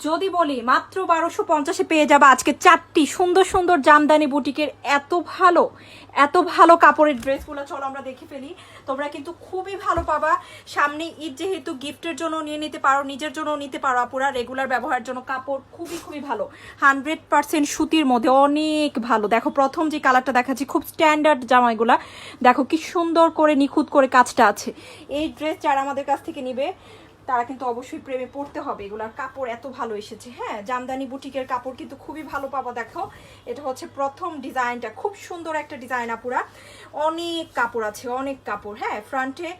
যদি বলি, মাত্র বারোশো পঞ্চাশে পেয়ে যাবে আজকে চারটি সুন্দর সুন্দর জামদানি বুটিকের এত ভালো এত ভালো কাপড়ের ড্রেসগুলো। চলো আমরা দেখে ফেলি। তোমরা কিন্তু খুবই ভালো পাবা। সামনে ঈদ যেহেতু গিফটের জন্য নিয়ে নিতে পারো, নিজের জন্য নিতে পারো আপুরা। রেগুলার ব্যবহারের জন্য কাপড় খুবই খুবই ভালো। হান্ড্রেড পার্সেন্ট সুতির মধ্যে অনেক ভালো। দেখো, প্রথম যে কালারটা দেখাচ্ছি, খুব স্ট্যান্ডার্ড জামা এগুলা দেখো কি সুন্দর করে নিখুঁত করে কাজটা আছে। এই ড্রেস যারা আমাদের কাছ থেকে নিবে তারা কিন্তু অবশ্যই প্রেমে পড়তে হবে। এগুলার কাপড় এত ভালো এসেছে। হ্যাঁ জামদানি বুটিকের কাপড় কিন্তু খুবই ভালো পাবা, দেখো। এটা হচ্ছে প্রথম ডিজাইনটা। খুব সুন্দর একটা ডিজাইন, আপুরা। অনেক কাপড় আছে, অনেক কাপড়। হ্যাঁ ফ্রন্টে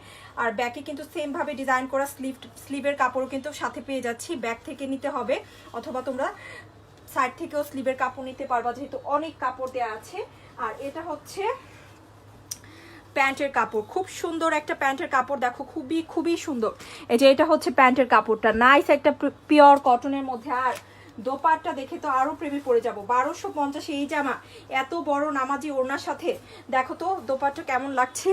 আর ব্যাকে কিন্তু সেম ভাবে ডিজাইন করা স্লিভ স্লিভের কাপড়ও কিন্তু সাথে পেয়ে যাচ্ছি। ব্যাক থেকে নিতে হবে, অথবা তোমরা সাইড থেকেও স্লিভের কাপড় নিতে পারবা, যেহেতু অনেক কাপড় দেওয়া আছে। আর এটা হচ্ছে প্যান্টের কাপড়। খুব সুন্দর একটা প্যান্টের কাপড়, দেখো খুবই খুবই সুন্দর। এই যে এটা হচ্ছে প্যান্টের কাপড়টা। নাইস একটা পিওর কটনের মধ্যে। আর দোপারটা দেখে তো আরও প্রেমে পড়ে যাব। বারোশো পঞ্চাশ এই জামা। এত বড় নামাজি ওড়নার সাথে। দেখো তো দোপারটা কেমন লাগছে।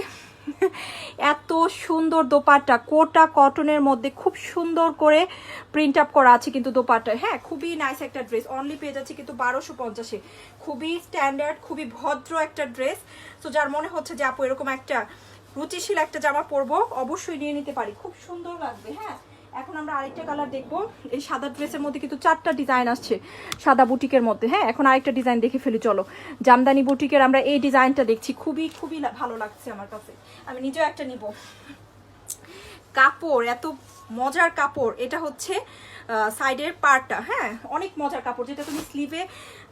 এত সুন্দর দোপাট্টা, কোটা কটনের মধ্যে খুব সুন্দর করে প্রিন্ট আপ করা আছে কিন্তু দোপাট্টা। হ্যাঁ খুবই নাইস একটা ড্রেস অনলি পেয়ে যাচ্ছে কিন্তু বারোশো পঞ্চাশে। খুবই স্ট্যান্ডার্ড খুবই ভদ্র একটা ড্রেস তো যার মনে হচ্ছে যে, আপু, এরকম একটা রুচিশীল একটা জামা পরবো, অবশ্যই নিয়ে নিতে পারি। খুব সুন্দর লাগবে হ্যাঁ। এখন আমরা আরেকটা কালার দেখব। এই সাদা ড্রেসের মধ্যে কিন্তু চারটা ডিজাইন আসছে, সাদা বুটিকের মধ্যে। হ্যাঁ এখন আরেকটা ডিজাইন দেখে ফেলি, চলো। জামদানি বুটিকের আমরা এই ডিজাইনটা দেখছি, খুবই খুবই ভালো লাগছে আমার কাছে। আমি নিজেও একটা নিব। কাপড়, এত মজার কাপড়। এটা হচ্ছে সাইডের পার্টটা হ্যাঁ? অনেক মজার কাপড়, যেটা তুমি স্লিভে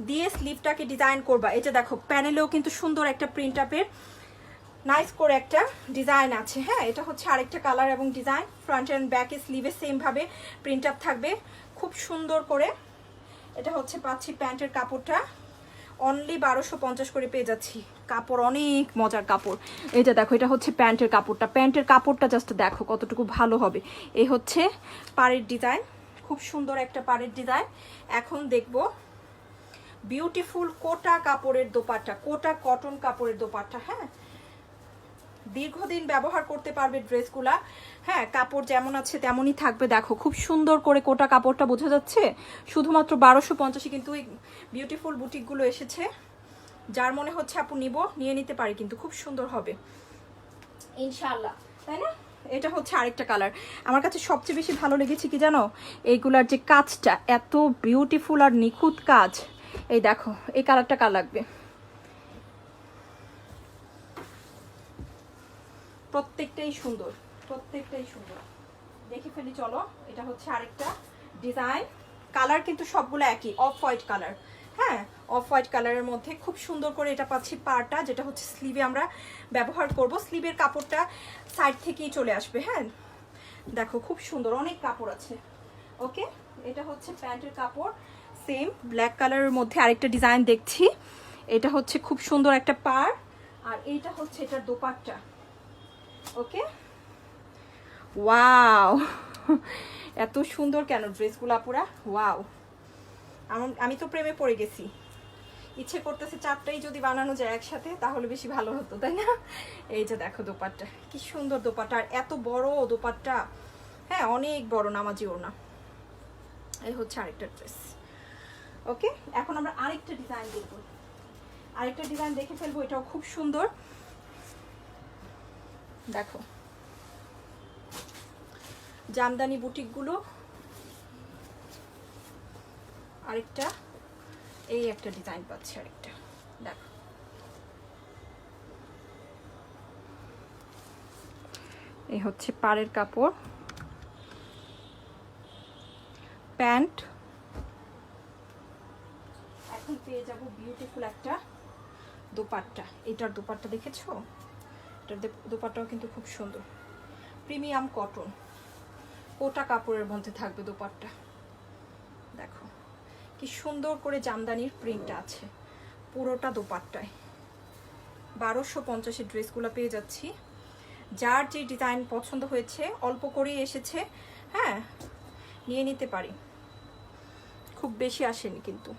দিয়ে স্লিভটাকে ডিজাইন করবা। এটা দেখো প্যানেলেও কিন্তু সুন্দর একটা প্রিন্ট আপের নাইস করে একটা ডিজাইন আছে হ্যাঁ? এটা হচ্ছে আরেকটা কালার এবং ডিজাইন ফ্রন্ট অ্যান্ড ব্যাকে স্লিভে সেম ভাবে প্রিন্ট আপ থাকবে। খুব সুন্দর করে এটা হচ্ছে পাচ্ছি প্যান্টের কাপড়টা। অনলি বারোশো পঞ্চাশ করে পেয়ে যাচ্ছি। কাপড় অনেক মজার কাপড়। এটা দেখো, এটা হচ্ছে প্যান্টের কাপড়টা। প্যান্টের কাপড়টা জাস্ট দেখো কতটুকু ভালো হবে। এই হচ্ছে পাড়ের ডিজাইন খুব সুন্দর একটা পাড়ের ডিজাইন এখন দেখব বিউটিফুল কোটা কাপড়ের দোপাট্টা, কোটা কটন কাপড়ের দোপাট্টা হ্যাঁ? দীর্ঘদিন ব্যবহার করতে পারবে ড্রেসগুলা। হ্যাঁ কাপড় যেমন আছে তেমনই থাকবে। দেখো খুব সুন্দর করে কোটা কাপড়টা বোঝা যাচ্ছে। শুধুমাত্র বারোশো পঞ্চাশে কিন্তু এই বিউটিফুল বুটিকগুলো এসেছে। যার মনে হচ্ছে আপু নিব নিয়ে নিতে পারি কিন্তু খুব সুন্দর হবে। ইনশাল্লাহ তাই না? এটা হচ্ছে আরেকটা কালার। আমার কাছে সবচেয়ে বেশি ভালো লেগেছে কি জানো? এইগুলার যে কাজটা এত বিউটিফুল আর নিখুঁত কাজ। এই দেখো এই কালারটা কার লাগবে? প্রত্যেকটাই সুন্দর প্রত্যেকটাই সুন্দর। দেখে ফেলি, চলো। এটা হচ্ছে আরেকটা ডিজাইন কালার কিন্তু সবগুলো একই অফ হোয়াইট কালার হ্যাঁ অফ হোয়াইট কালারের মধ্যে খুব সুন্দর করে এটা পাচ্ছি পাটা, যেটা হচ্ছে স্লিভে আমরা ব্যবহার করব। স্লিভের কাপড়টা সাইড থেকেই চলে আসবে হ্যাঁ। দেখো, খুব সুন্দর, অনেক কাপড় আছে। ওকে, এটা হচ্ছে প্যান্টের কাপড়। সেম ব্ল্যাক কালারের মধ্যে আরেকটা ডিজাইন দেখছি। এটা হচ্ছে খুব সুন্দর একটা পার আর এইটা হচ্ছে এটার দোপাট্টা। ওকে ওয়াও এত সুন্দর কেন ড্রেসগুলো পুরা ওয়াও আমি তো প্রেমে পড়ে গেছি। ইচ্ছে করতেছে চারটাই যদি বানানো যায় একসাথে, তাহলে বেশি ভালো হতো, তাই না? এই যে দেখো দোপাট্টা, কি সুন্দর দোপাট্টা, আর এত বড় দোপাট্টা। হ্যাঁ অনেক বড় নামাজি ওড়না। এই হচ্ছে আরেকটা ড্রেস। ওকে এখন আমরা আরেকটা ডিজাইন দেখব। আরেকটা ডিজাইন দেখে ফেলব, এটাও খুব সুন্দর। দেখো। জামদানি বুটিকগুলো, আরেকটা, এই একটা ডিজাইন পাচ্ছি আরেকটা, দেখো। এই হচ্ছে পাড়ের কাপড়, প্যান্ট। এখন পেয়ে যাব বিউটিফুল একটা দোপাট্টা। এটার দোপাট্টা দেখেছ? এটার দোপাট্টাও কিন্তু খুব সুন্দর। Premium cotton. কোটা কাপড়ের মধ্যে থাকবে দোপাট্টা। দেখো, কি সুন্দর করে জামদানির প্রিন্ট আছে। পুরোটা দোপাট্টায়। বারোশো পঞ্চাশের ড্রেসগুলো পেয়ে যাচ্ছি। যার যে ডিজাইন পছন্দ হয়েছে, অল্প করেই এসেছে হ্যাঁ নিয়ে নিতে পারি। খুব বেশি আসেনি কিন্তু।